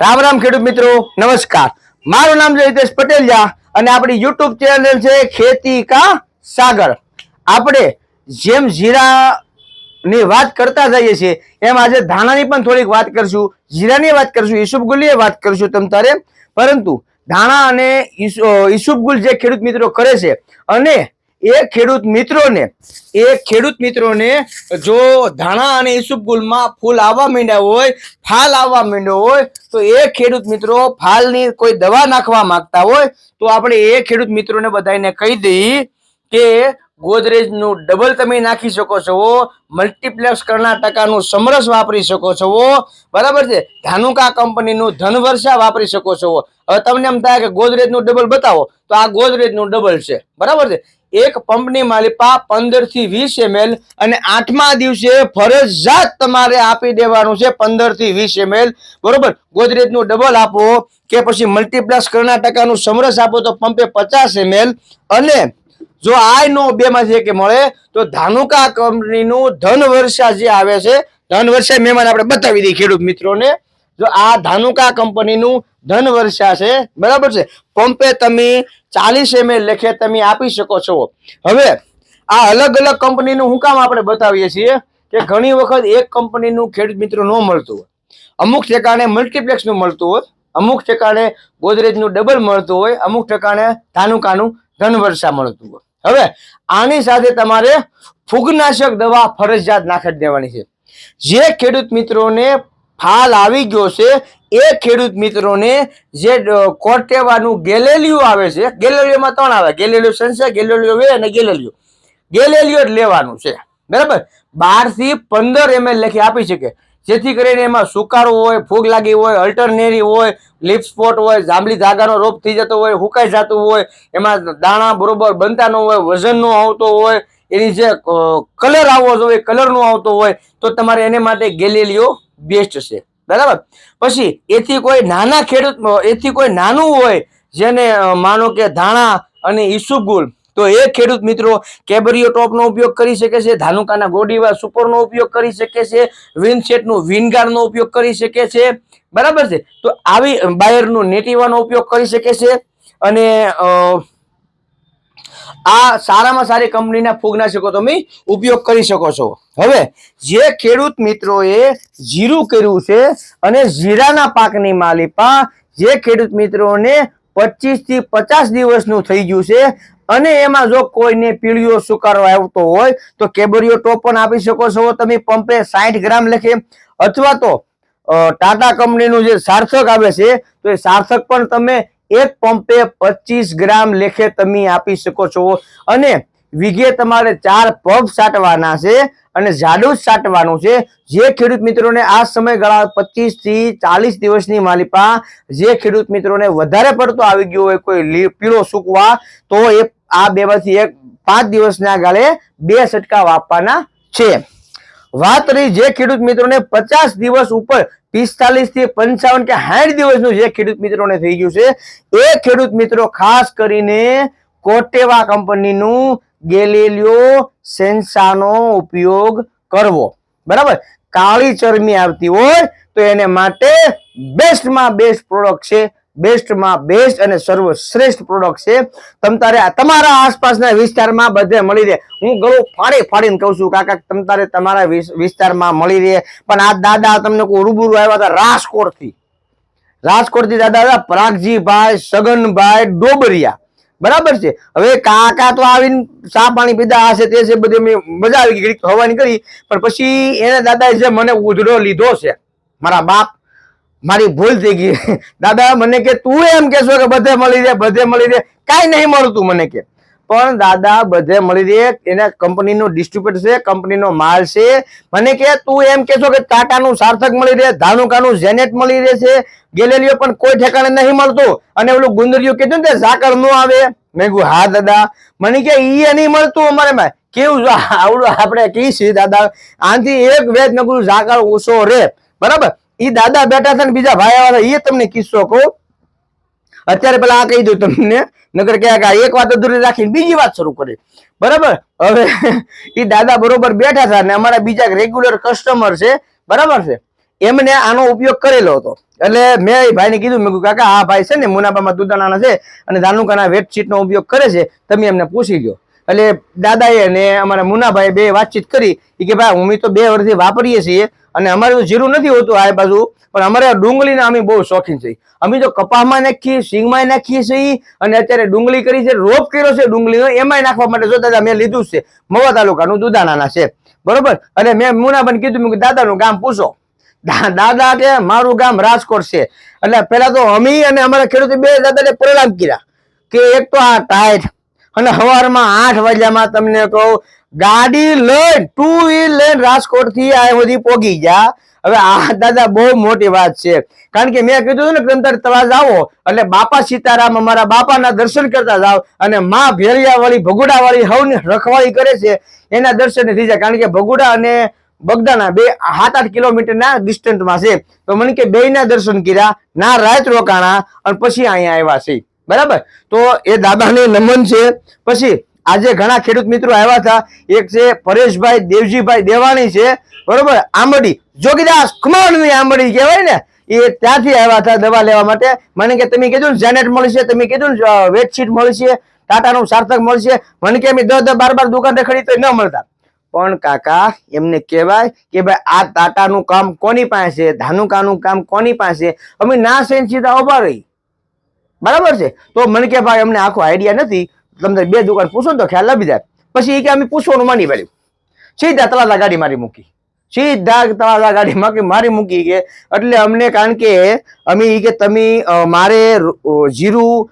રામ રામ ખેડૂત મિત્રો નમસ્કાર. મારું નામ છે હિતેશ પટેલિયા અને આપણી યુટ્યુબ ચેનલ છે ખેતી કા સાગર. આપણે જેમ જીરાની વાત કરતા જઈએ છીએ એમ આજે ધાણાની પણ થોડીક વાત કરશું જીરાની વાત કરશું ઈસુબગુલની વાત કરશું તમ તારે. પરંતુ ધાણા અને ઈસુ- અ, જે ખેડૂત મિત્રો કરે છે અને એ ખેડૂત મિત્રોને, એ ખેડૂત મિત્રોને જો ધાણા અને ઈસુબગુલમાં ફૂલ આવવા માંડ્યા હોય, ફાલ આવવા માંડ્યો હોય, તો એ ખેડૂત મિત્રો ફાલની કોઈ દવા નાખવા માંગતા હોય, તો આપણે એ ખેડૂત મિત્રોને બધાને કહી દઈએ કે ગોદરેજનું ડબલ તમે નાખી શકો છો, મલ્ટીપ્લેક્સ કર્ણાટકાનું સમરસ વાપરી શકો છો, બરાબર છે? ધાનુકા કંપનીનું ધનવર્ષા વાપરી શકો છો. હવે તમને એમ થાય કે ગોદરેજનું ડબલ બતાવો, તો આ ગોદરેજનું ડબલ છે, બરાબર છે? એક પંપની માલિપા પંદરથી વીસ એમએલ અને આઠમા દિવસે ફરજિયાત તમારે આપી દેવાનું છે પંદરથી વીસ એમએલ. બરોબર? ગોદરેજનું ડબલ આપો કે પછી મલ્ટીપ્લસ કર્ણાટકાનું સમરસ આપો તો પંપે પચાસ એમએલ. અને જો આ નો બે માંથી એક મળે તો ધાનુકા કંપનીનું ધન વર્ષા જે આવે છે ધન વર્ષા મહેમાન આપણે બતાવી દઈએ ખેડૂત મિત્રોને. જો આ ધાનુકા કંપનીનું ધન વર્ષા છે, બરાબર છે? પંપે તમે ચાલીસ એમએલ લેખે તમે આપી શકો છો. હવે, આ અલગ અલગ કંપનીનું હું કામ આપણે બતાવીએ છીએ કે ઘણી વખત એક કંપનીનું ખેડૂત મિત્રો ન મળતું હોય. અમુક ઠેકાણે મલ્ટીપ્લેક્સનું મળતું હોય, અમુક ઠેકાણે ગોદરેજનું ડબલ મળતું હોય, અમુક ઠેકાણે ધાનુકાનું ધન વર્ષા મળતું હોય. હવે, આની સાથે તમારે ફૂગનાશક દવા ફરજિયાત નાખી દેવાની છે. જે ખેડૂત મિત્રોને ફાલ આવી ગયો છે. એ ખેડૂત મિત્રોને જે કોટેવાનું ગેલેલિયો આવે છે, ગેલેલિયોમાં ત્રણ આવે, ગેલેલિયો સંસા ગેલેલિયો વે અને ગેલેલિયો. ગેલેલિયો જ લેવાનું છે. બરાબર? બારથી પંદર એમએલ લખી આપી શકે જેથી કરીને એમાં સુકારો હોય, ફૂગ લાગી હોય, અલ્ટરનેરી હોય, લીફ સ્પોટ હોય, જાંબલી ધાગાનો રોગ થઈ જતો હોય, હુકાઈ જતું હોય, એમાં દાણા બરોબર બનતા ન હોય, વજન નો આવતો હોય, એની જે કલર આવવો જોઈએ, કલર આવતો હોય, તો તમારે એને માટે ગેલેલિયો બેસ્ટ છે. બરાબર? પછી એથી કોઈ નાના ખેડૂત, એથી કોઈ નાનું હોય જેને માનો કે ધાણા અને ઈસુગુલ તો એ ખેડૂત મિત્રો કેબરિયો ટોપનો ઉપયોગ કરી શકે છે, ધાનુકાના ગોડીવા સુપરનો ઉપયોગ કરી શકે છે વિનસેટનું વિનગારનો ઉપયોગ કરી શકે છે. બરાબર છે? તો આવી બાયરનું નેટીવાનો ઉપયોગ કરી શકે છે અને આ સારામાં સારી કંપનીના ફૂગનાશકો તમે ઉપયોગ કરી શકો છો. હવે, જે ખેડૂત મિત્રોએ જીરું કર્યું છે અને જીરાના પાકની માલિપા જે ખેડૂત મિત્રોને પચીસથી પચાસ દિવસનું થઈ ગયું છે અને એમાં જો કોઈને પીળીઓ સુકારો આવતો હોય તો કેબરીઓ ટોપ પણ આપી શકો છો. તમે પંપે સાઠ ગ્રામ લખે અથવા તો ટાટા કંપનીનું જે સાર્થક આવે છે તો એ સાર્થક પણ તમે એક પંપે પચીસ ગ્રામ લેખે તમે આપી શકો છો. અને વીઘે તમારે ચાર પગ સાટવાના છે અને જાડું સાટવાનું છે. જે ખેડૂત મિત્રોને આ સમયગાળા પચીસથી ચાલીસ દિવસની માલિપા, જે ખેડૂત મિત્રોને વધારે પડતો આવી ગયો હોય કોઈ પીળો સૂકવા, તો એ આ બેમાંથી એક પાંચ દિવસના ગાળે બે છંટકાવ આપવાના છે. વાત રહી જે ખેડૂત મિત્રોને પચાસ દિવસ ઉપર પિસ્તાલીસથી પંચાવન કે સાઠ દિવસનું જે ખેડૂત મિત્રોને થઈ ગયું છે, એ ખેડૂત મિત્રો ખાસ કરીને કોટેવા કંપનીનું ગેલેલિયો સેન્સાનો ઉપયોગ કરવો. બરાબર? કાળી ચરમી આવતી હોય તો એને માટે બેસ્ટમાં બેસ્ટ પ્રોડક્ટ છે બેસ્ટમાં બેસ્ટ અને સર્વશ્રેષ્ઠ પ્રોડક્ટ છે. તમ તારે તમારા આસપાસના વિસ્તારમાં બધે મળી રહે. હું ગળું ફાડી ફાડીને કહું છું, કાકા, તમ તારે તમારા વિસ્તારમાં મળી રહે. પણ આ દાદા તમને કોઈ રૂબરૂ આવ્યા હતા રાજકોટથી. રાજકોટથી દાદા હતા પરાગજીભાઈ, સગનભાઈ, ડોબરિયા. બરાબર છે? હવે કાકા તો આવીને ચા પાણી પીધા હશે તે છે, બધી મેં મજા આવી ગઈ હવાની કરી. પણ પછી એને દાદાએ જે મને ઉધડો લીધો છે, મારા બાપ મારી ભૂલ થઈ ગઈ. દાદા, મને કે તું એમ કેશો કે બધે મળી રહે બધે મળી રહે કાંઈ નહીં મળતું મને કે. પણ દાદા, બધે મળી રહે એના કંપનીનો ડિસ્ટ્રીબ્યુટર છે, કંપનીનો માલ છે. મને કે તું એમ કેશો કે ટાટાનું સાર્થક મળી રહે, ધાનુકાનું જેનેટ મળી રહે છે. ગેલેલિયો પણ કોઈ ઠેકાણે નહીં મળતું. અને ઓલું ગુંદરિયું કીધું ને ઝાકર ન આવે. મેં કહ્યું હા, દાદા. મને કે, ઈ નહીં મળતું અમારે કેવું આવડું આપણે કી છીએ દાદા. આનાથી એક વેદ મેં કહ્યું ઝાકળ ઓછો રે બરાબર? ઈ દાદા બેઠા હતા ને બીજા ભાઈ આવ્યા એ તમને કિસ્સો કહું. અત્યારે પેલા આ કહી દઉં તમને નગર કે આ એક વાત અધૂરી રાખીને બીજી વાત શરૂ કરી બરાબર? હવે એ દાદા બરોબર બેઠા હતા ને અમારા બીજા રેગ્યુલર કસ્ટમર છે. બરાબર છે? એમને આનો ઉપયોગ કરેલો હતો. એટલે મેં એ ભાઈને કીધું, મેં કાકા, આ ભાઈ છે ને મુનાબામાં દુધાણાના છે અને ધાનુકાના વેટશીટનો ઉપયોગ કરે છે. તમે એમને પૂછી લો એટલે દાદાએ અને અમારા મુનાભાઈ બે વાતચીત કરી. કે ભાઈ, અમે તો બે વર્ષથી વાપરીએ છીએ અને અમારે તો જીરું નથી હોતું આ બાજુ, પણ અમારે ડુંગળીના અમે બહુ શોખીન છીએ. અમે તો કપાસમાં નાખીએ સિંગમાં નાખીએ છીએ અને અત્યારે ડુંગળી કરી છે, રોપ કર્યો છે ડુંગળીનો, એમાંય નાખવા માટે જો દાદા મેં લીધું છે. મવા તાલુકાનું દુધાણાના છે. બરોબર? અને મેં મુનાભાઈ કીધું કે દાદાનું ગામ પૂછો. દાદા કે, મારું ગામ રાજકોટ છે. એટલે પેલા તો અમી અને અમારા ખેડૂતો બે દાદાને પ્રણામ કર્યા કે એક તો આ ટાઈટ અને સવારમાં આઠ વાગ્યામાં તમને કહું, ગાડી લઈને ટુ વ્હીલ લઈને રાજકોટથી આ સુધી પોગી ગયા. હવે આ દાદા બહુ મોટી વાત છે. કારણ કે મેં કીધું ને ગ્રંથર તળા જાઓ, એટલે બાપા સીતારામ અમારા બાપાના દર્શન કરતા જાઓ અને માં ભેરિયા વાળી ભગુડા વાળી હવની રખવાળી કરે છે, એના દર્શન થઈ જાય. કારણ કે ભગુડા અને બગદાના બે સાત આઠ કિલોમીટરના ડિસ્ટન્સમાં છે. તો મને કે બેયના દર્શન કર્યા, ના રાત રોકાણા, અને પછી અહીંયા આવ્યા છે. બરાબર? તો એ દાદાને નમન છે. પછી આજે ઘણા ખેડૂત મિત્રો આવ્યા હતા. એક છે પરેશભાઈ દેવજીભાઈ દેવાણી છે. બરોબર? આંબડી. જોગીદાસ કુમારની આંબડી કહેવાય ને? એ ત્યાંથી આવ્યા હતા દવા લેવા માટે. મને કે તમે કીધું ને જેનેટ મળશે, તમે કીધું ને વેટશીટ મળશે, ટાટાનું સાર્થક મળશે. મને કે અમે દસ બાર બાર દુકાન રખડી તો ન મળતા. પણ કાકા, એમને કહેવાય કે ભાઈ, આ ટાટાનું કામ કોની પાસે ધાનુકાનું કામ કોની પાસે અમે ના સહીને સીધા ઊભા રહી. બરાબર છે? તો મને કે ભાઈ, અમને આખો આઈડિયા નથી. તમને બે દુકાન પૂછો ને તો ખ્યાલ લાવી જાય. પછી એ કે અમે પૂછવાનું માની પડ્યું. સીધા તલાદા ગાડી મારી મૂકી. સીધા તલાદા ગાડી મારી મૂકી કે એટલે અમને કારણ કે, અમે એ કે તમે મારે જીરું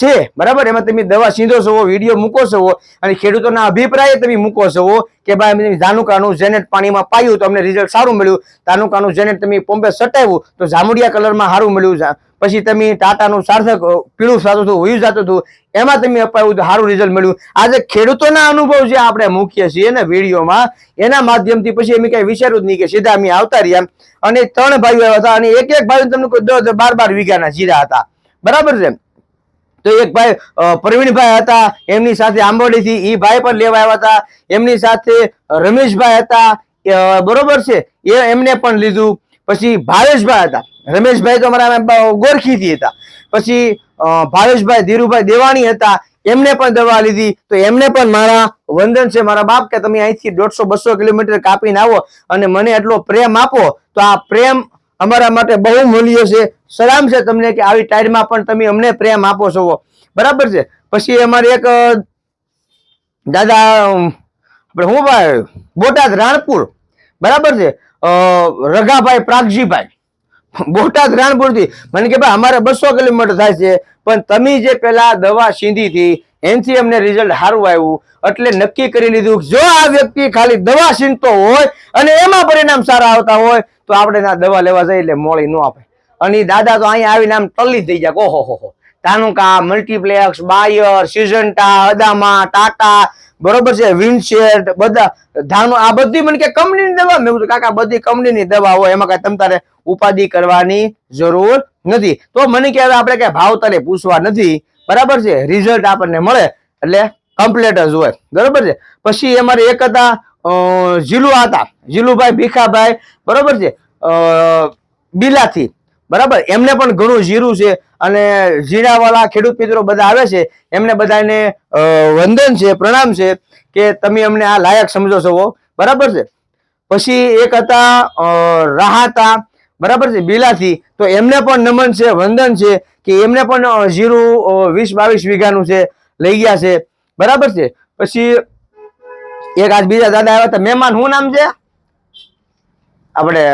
છે. બરાબર? એમાં તમે દવા સીધો છો વીડિયો મૂકો છો અને ખેડૂતોના અભિપ્રાય તમે મૂકો છો કે ભાઈ ધાનુકાનું જેનેટ પાણીમાં પાયું, તો અમને રિઝલ્ટ સારું મળ્યું. ધાનુકાનું જેનેટ તમે પોમ્પે સટાવ્યું, તો જામુડિયા કલરમાં સારું મળ્યું. પછી તમે ટાટાનું સાર્થક પીળું થતું હતું વયું જતું હતું, એમાં તમે અપાયું સારું રિઝલ્ટ મળ્યું. આજે ખેડૂતોના અનુભવ જે આપણે મૂકીએ છીએ ને વિડીયોમાં, એના માધ્યમથી પછી અમે કઈ વિચાર્યું જ નહીં કે સીધા અમે આવતા રહ્યા. અને ત્રણ ભાઈઓ હતા અને એક એક ભાઈઓ તમને કોઈ દસ બાર બાર વીઘાના જીરા હતા. બરાબર છે? તો એક ભાઈ પ્રવીણભાઈ હતા, એમની સાથે આંબોડીથી એ ભાઈ પણ લેવા આવ્યા હતા. એમની સાથે રમેશભાઈ હતા. બરોબર છે? એ એમને પણ લીધું. પછી ભાવેશભાઈ હતા. રમેશભાઈ તો અમારા ગોરખીથી હતા. પછી ભાવેશભાઈ, ધીરુભાઈ દેવાણી હતા. એમને પણ દવા લીધી. તો એમને પણ મારા વંદન છે. મારા બાપ કે તમે અહીંથી દોઢસો બસો કિલોમીટર કાપીને આવો અને મને એટલો પ્રેમ આપો, તો આ પ્રેમ અમારા માટે બહુ મૂલ્ય છે. સલામ છે તમને કે આવી ટાઈડમાં પણ તમે અમને પ્રેમ આપો છો. બરાબર છે? પછી અમારે એક દાદા આપણે હું ભાઈ? બોટાદ, રાણપુર. બરાબર છે? રઘાભાઈ પ્રાગજીભાઈ. બોટાદ, રાણપુરથી. મને કે ભાઈ, અમારે બસો કિલોમીટર થાય છે. પણ તમે જે પેલા દવા સીંધી હતી એનથી અમને રિઝલ્ટ સારું આવ્યું. એટલે નક્કી કરી લીધું જો આ વ્યક્તિ ખાલી દવા સીંધતો હોય અને એમાં પરિણામ સારા આવતા હોય તો આપણે ના દવા લેવા જઈએ એટલે મોળી ન આપે. અને દાદા તો અહીંયા આવીને આમ ટલ્લી થઈ જાય. ઓહો, હો Dhanuka Multiplex Bayer Syngenta Adama, Tata, બરોબર છે વિન્ડશેડ બધા. ધાનો, આ બધી મને કે કંપનીની દવા? મેં કીધું, કાકા બધી કંપનીની દવા હોય, એમાં કઈ તમ તારે ઉપાધિ કરવાની જરૂર નથી. તો મને કે હવે આપણે કઈ ભાવ તારે પૂછવા નથી. બરાબર છે? રિઝલ્ટ આપણને મળે. એટલે કમ્પ્લેટ જ હોય. બરોબર છે? પછી અમારે એક હતા જીલુ હતા. જીલુભાઈ ભીખાભાઈ. બરોબર છે? બિલાથી. બરાબર? એમને પણ ઘણું જીરું છે અને જીરાવાળા ખેડૂત મિત્રો બધા આવે છે. એમને બધાને વંદન છે, પ્રણામ છે કે તમે અમને આ લાયક સમજો છો બરાબર છે? પછી એક હતા રાહતા. બરાબર છે? બિલાથી. તો એમને પણ નમન છે, વંદન છે કે એમને પણ જીરું વીસ બાવીસ વીઘાનું છે, લઈ ગયા છે. બરાબર છે? પછી એક આજ બીજા દાદા આવ્યા હતા. મહેમાન, શું નામ છે? આપણે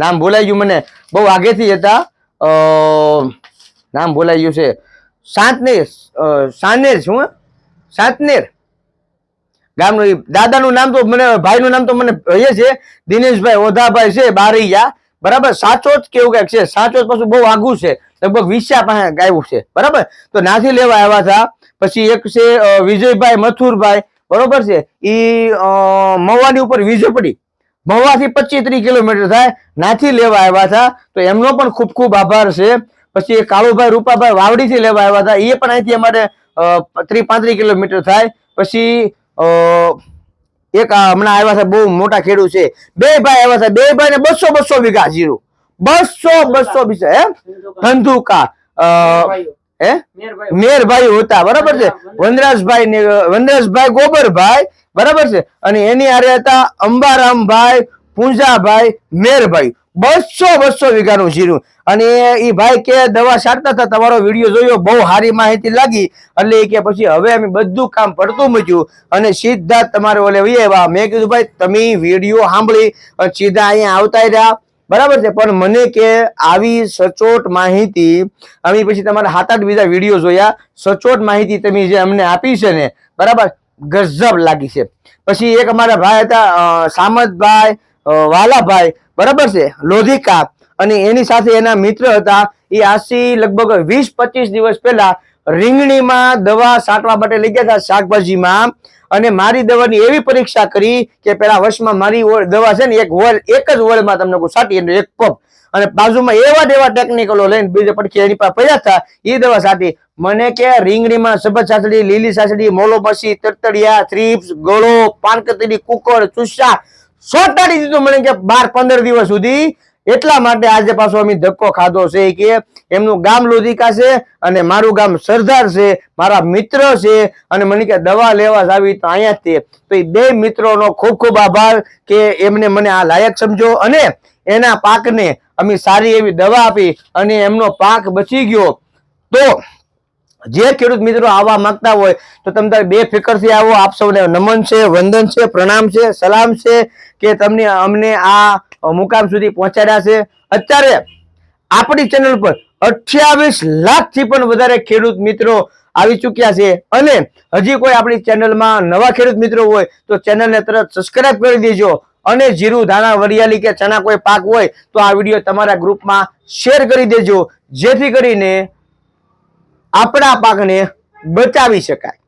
નામ ભૂલાઈ ગયું મને. બહુ આગેથી હતા. નામ ભૂલાઈ ગયું છે. સાંતનેર સાનેર શું સાંતનેર. ગામનું દાદાનું નામ તો મને, ભાઈનું નામ તો મને એ છે. દિનેશભાઈ ઓધાભાઈ છે, બારૈયા. બરાબર? સાચો જ કેવું કંઈક છે. સાચો જ પાછું બહુ આઘું છે. લગભગ વિશા પાસે ગાયું છે. બરાબર? તો નાથી લેવા આવ્યા હતા. પછી એક છે વિજયભાઈ મથુરભાઈ. બરોબર છે? એ મવાની ઉપર વીજપડી મહુવાથી પચીસ ત્રીસ કિલોમીટર થાય નાથી લેવા આવ્યા હતા. તો એમનો પણ ખૂબ ખૂબ આભાર છે. પછી કાળુભાઈ રૂપાભાઈ વાવડીથી લેવા આવ્યા હતા. એ પણ અહીંથી અમારે ત્રીસ પાંત્રીસ કિલોમીટર થાય. પછી એક હમણાં આવ્યા છે બહુ મોટા ખેડૂત છે. બે ભાઈ આવ્યા છે. બે ભાઈ ને બસો બસો વીઘા જીરું. બસો બસો બીજા હે? ધંધુકા હે? મેરભાઈ હોતા. બરાબર છે? વનરાજભાઈ ને વનરાજભાઈ ગોબરભાઈ બરાબર છે? અને એની આરે હતા અંબારામભાઈ, પૂંજાભાઈ, મેરભાઈ. બસો બસો વીઘાનું જીરું. અને એ ભાઈ કે દવા છાંટતા હતા, તમારો વીડિયો જોયો, બહુ સારી માહિતી લાગી. એટલે એ કે પછી હવે અમે બધું કામ પડતું મૂક્યું. અને સીધા તમારે ઓલે વહી આવ્યા મેં કીધું, ભાઈ, તમે વીડિયો સાંભળી અને સીધા અહીંયા આવતા રહ્યા. બરાબર છે? પણ મને કે આવી સચોટ માહિતી, અમે પછી તમારા સાત આઠ બીજા વીડિયો જોયા. સચોટ માહિતી તમે જે અમને આપી છે ને, બરાબર? ગજબ લાગી છે. પછી એક અમારા ભાઈ હતા સામતભાઈ વાલાભાઈ, બરાબર છે? લોધિકા. અને એની સાથે એના મિત્ર હતા. એ આસી લગભગ વીસ પચીસ દિવસ પહેલા રીંગણીમાં દવા છાંટવા માટે લઈ ગયા હતા શાકભાજીમાં. અને મારી દવાની એવી પરીક્ષા કરી કે પેલા વર્ષમાં મારી દવા છે ને એક વોલ એક જ વોલમાં તમને છાંટી એનો એક કપ. અને બાજુમાં એવા એવા ટેકનિકલો લઈને બીજા પડખી એની પાસે પડ્યા હતા એ દવા છાંટી મને કે રીંગણીમાં સબજ સાસડી, લીલી સાસડી, મોલો મસી, તરતડિયા થ્રીપ્સ ગળો, પાનકતરી, કુકર ચુસ્સા સોટાડી દીધું. મને કે બાર પંદર દિવસ સુધી એટલા માટે આજે પાછો અમે ધક્કો ખાધો છે કે એમનું ગામ લોધિકા છે અને મારું ગામ સરદાર છે, મારા મિત્ર છે અને મને કે દવા લેવા આવી તો અહીંયા તે. તો એ બે મિત્રોનો ખૂબ ખૂબ આભાર કે એમને મને આ લાયક સમજો અને એના પાકને અમે સારી એવી દવા આપી અને એમનો પાક બચી ગયો. તો જે ખેડૂત મિત્રો આવવા માંગતા હોય તો તમે તારે બે ફિકરથી આવો. આપ સૌને નમન છે, વંદન છે, પ્રણામ છે, સલામ છે કે તમને અમને આ મુકામ સુધી પહોંચાડ્યા છે. અત્યારે આપણી ચેનલ પર અઠ્યાવીસ લાખથી પણ વધારે ખેડૂત મિત્રો આવી ચૂક્યા છે. અને હજી કોઈ આપણી ચેનલમાં નવા ખેડૂત મિત્રો હોય તો ચેનલને તરત સબસ્ક્રાઇબ કરી દેજો. અને જીરું, ધાણા, વરિયાળી કે ચણા કોઈ પાક હોય તો આ વીડિયો તમારા ગ્રુપમાં શેર કરી દેજો. જેથી કરીને આપણા પાકને બચાવી શકાય.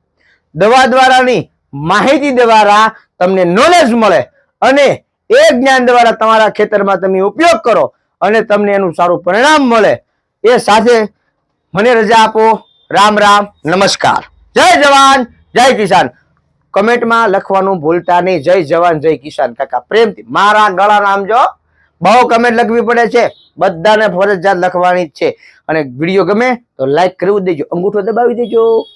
દવા દ્વારાની માહિતી દ્વારા તમને નોલેજ મળે અને એ જ્ઞાન દ્વારા તમારા ખેતરમાં તમે ઉપયોગ કરો અને તમને એનું સારું પરિણામ મળે. એ સાથે મને રજા આપો. રામ રામ. નમસ્કાર. જય જવાન. જય કિસાન. કમેન્ટમાં લખવાનું ભૂલતા નહીં. જય જવાન, જય કિસાન. કાકા, પ્રેમથી. મારા ગળા નામ જો બહુ કમેન્ટ લખવી પડે છે. બધાને ફરજિયાત લખવાની જ છે. અને વીડિયો ગમે તો લાઈક કરવું દેજો. અંગૂઠો દબાવી દેજો.